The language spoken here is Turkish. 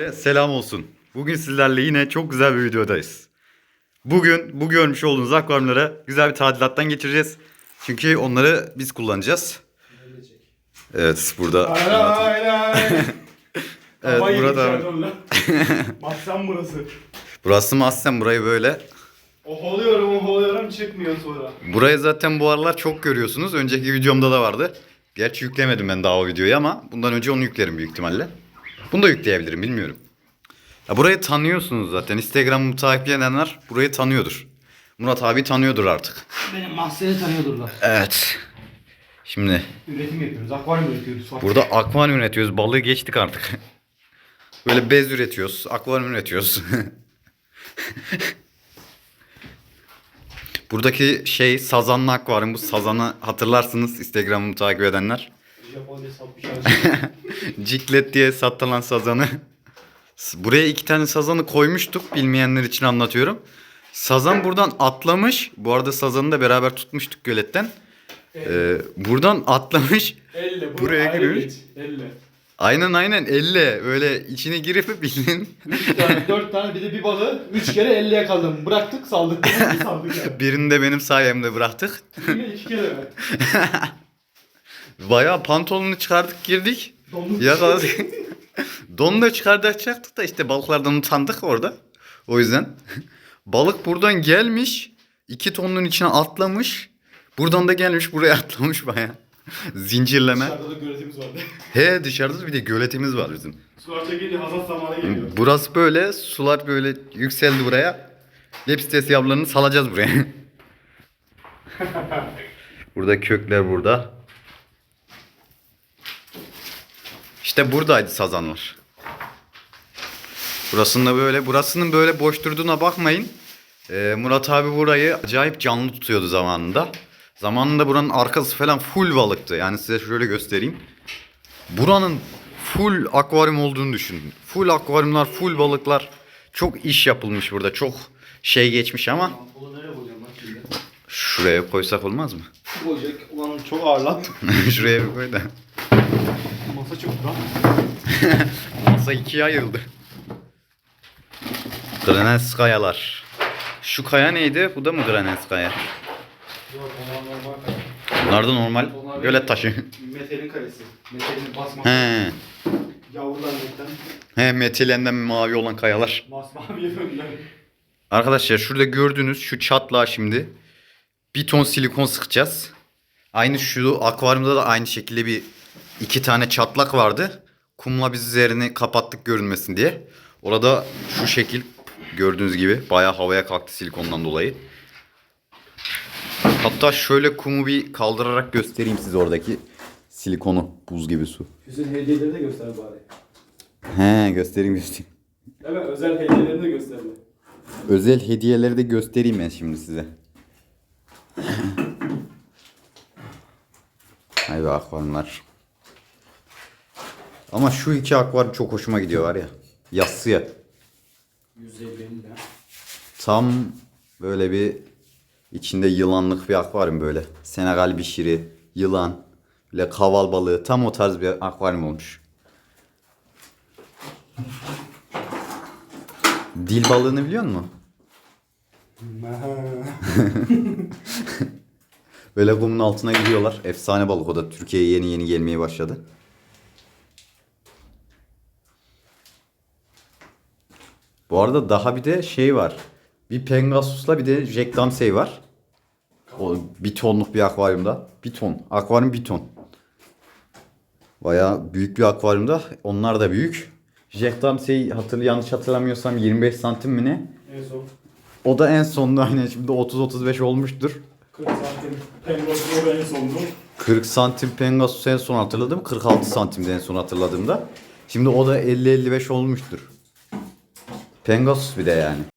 Selam olsun. Bugün sizlerle yine çok güzel bir videodayız. Bugün bu görmüş olduğunuz akvaryumlara güzel bir tadilattan geçireceğiz. Çünkü onları biz kullanacağız. Evet burada. Evet burada. Mahzen burası. Burası mahzen burayı böyle. Ohalıyorum ohalıyorum çıkmıyor sonra. Burayı zaten bu aralar çok görüyorsunuz. Önceki videomda da vardı. Gerçi yüklemedim ben daha o videoyu ama bundan önce onu yüklerim büyük ihtimalle. Bunu da yükleyebilirim bilmiyorum. Ya burayı tanıyorsunuz zaten. Instagram'ımı takip edenler burayı tanıyordur. Murat abi tanıyordur artık. Benim mahzeni tanıyordurlar. Evet. Şimdi Üretim yapıyoruz. Akvaryum üretiyoruz. Burada akvaryum üretiyoruz. Balığı geçtik artık. Böyle bez üretiyoruz. Akvaryum üretiyoruz. Buradaki şey sazanlı akvaryum. Bu sazanı hatırlarsınız Instagram'ımı takip edenler. Japonca sapmış ağacı. Ciklet diye satılan sazanı. Buraya iki tane sazanı koymuştuk. Bilmeyenler için anlatıyorum. Sazan buradan atlamış. Bu arada sazanı da beraber tutmuştuk göletten. Ee, buradan atlamış. Elle. Bu Buraya giriyoruz. geç. Elle. Aynen aynen elle öyle içine girip bildiğin Üç tane, dört tane bir de bir balığı üç kere elle yakaladım. Bıraktık saldık. Saldık yani. birini de benim sayemde bıraktık. Yine iki kere mi? Bayağı pantolonunu çıkardık girdik. Domuz. Yakaladık. Donu da çıkartacaktık da işte balıklardan utandık orada. O yüzden. Balık buradan gelmiş. iki tonun içine atlamış. Buradan da gelmiş buraya atlamış bayağı. Zincirleme. Dışarıda da göletimiz vardı. He dışarıda bir de göletimiz var bizim. Sular çekince hasat zamanı geliyor. Burası böyle sular böyle yükseldi buraya. Lepstes yavrularını salacağız buraya. burada kökler burada. İşte buradaydı sazanlar. Burasında böyle, burasının böyle boş durduğuna bakmayın. Ee, Murat abi burayı acayip canlı tutuyordu zamanında. Zamanında buranın arkası falan full balıktı. Yani size şöyle göstereyim. Buranın full akvaryum olduğunu düşünün. Full akvaryumlar, full balıklar. Çok iş yapılmış burada. Çok şey geçmiş ama şuraya koysak olmaz mı? Koyacak. Ulan çok ağır lan. şuraya bir koy da. Masa çok lan. Masa ikiye ayrıldı. Granens kayalar. Şu kaya neydi? Bu da mı Granens kaya? Yok onlar normal. Bunlar da normal Onlar gölet taşı. Metalin karesi. Metalin basma. He. Yavrular. He metilenden mavi olan kayalar. Masmaviye döndüler. Arkadaşlar şurada gördüğünüz şu çatlağa şimdi bir ton silikon sıkacağız. Aynı şu akvaryumda da aynı şekilde bir iki tane çatlak vardı. Kumla biz üzerini kapattık görünmesin diye. Orada şu şekil gördüğünüz gibi bayağı havaya kalktı silikondan dolayı. Hatta şöyle kumu bir kaldırarak göstereyim size oradaki silikonu buz gibi su. Hüseyin hediyeleri de göster bari. He göstereyim göstereyim. Değil mi? Özel hediyelerini de göster. be. Özel hediyeleri de göstereyim ben şimdi size. Hay be akvaryumlar. Ama şu iki akvaryum çok hoşuma gidiyor var ya. Yassıya. 150 lira. Tam böyle bir içinde yılanlık bir akvaryum böyle. Senegal bişiri, yılan, böyle kaval balığı tam o tarz bir akvaryum olmuş. Dil balığını biliyor musun? Böyle kumun altına gidiyorlar. Efsane balık o da Türkiye'ye yeni yeni gelmeye başladı. Bu arada daha bir de şey var. Bir Pengasus'la bir de Jack Dempsey var. O bir tonluk bir akvaryumda. Bir ton. Akvaryum bir ton. Bayağı büyük bir akvaryumda. Onlar da büyük. Jack Dempsey hatırlı yanlış hatırlamıyorsam 25 santim mi ne? En son O da en sonunda aynen şimdi 30-35 olmuştur. 40 santim Pengos'u en sondu. 40 santim Pengasus en son hatırladım. 46 santimde en son hatırladığımda. Şimdi o da 50-55 olmuştur. Pengasus bir de yani.